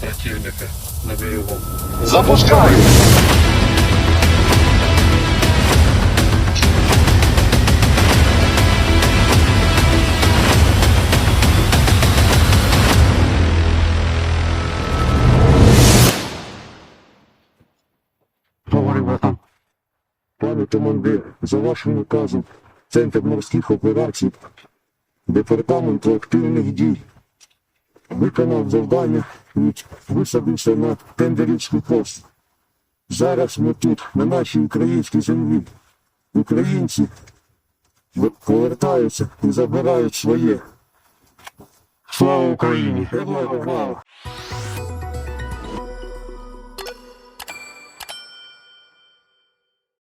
противника на берегу. Запускаю! Пане командир, за вашим наказом, Центр морських операцій, Департаменту активних дій, виконав завдання і висадився на тендерівський пост. Зараз ми тут, на нашій українській землі. Українці повертаються і забирають своє. Слава Україні! Героям!